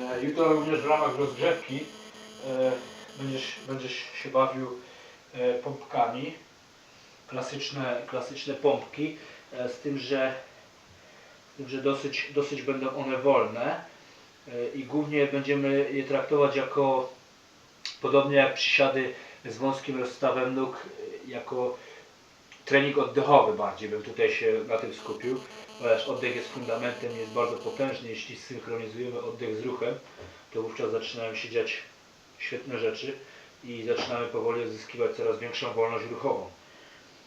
E, Jutro również w ramach rozgrzewki e, będziesz, będziesz się bawił e, pompkami. Klasyczne, klasyczne pompki, z tym, że, z tym, że dosyć, dosyć będą one wolne i głównie będziemy je traktować jako, podobnie jak przysiady z wąskim rozstawem nóg, jako trening oddechowy bardziej bym tutaj się na tym skupił, ponieważ oddech jest fundamentem, jest bardzo potężny. Jeśli synchronizujemy oddech z ruchem, to wówczas zaczynają się dziać świetne rzeczy i zaczynamy powoli odzyskiwać coraz większą wolność ruchową.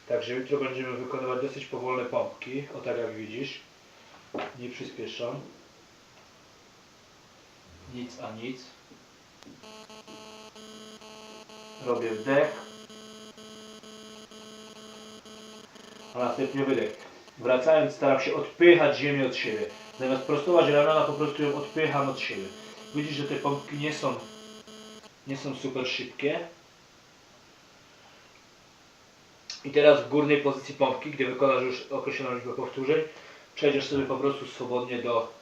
Także jutro będziemy wykonywać dosyć powolne pompki, o tak jak widzisz. Nie przyspieszam. Nic a nic. Robię wdech. A następnie wydech. Wracając staram się odpychać ziemię od siebie. Zamiast prostować ramiona po prostu ją odpycham od siebie. Widzisz, że te pompki nie są, nie są super szybkie. I teraz w górnej pozycji pompki, gdy wykonasz już określoną liczbę powtórzeń, przejdziesz sobie po prostu swobodnie do,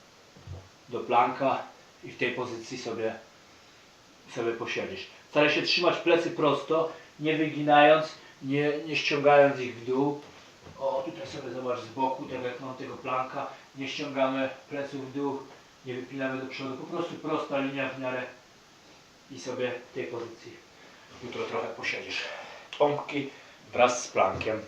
do planka i w tej pozycji sobie, sobie posiedzisz. Staraj się trzymać plecy prosto, nie wyginając, nie, nie ściągając ich w dół. Tutaj sobie zobacz z boku, tak jak mam tego planka, nie ściągamy pleców w dół, nie wypinamy do przodu, po prostu prosta linia w miarę i sobie w tej pozycji jutro trochę posiedzisz. Pompki wraz z plankiem.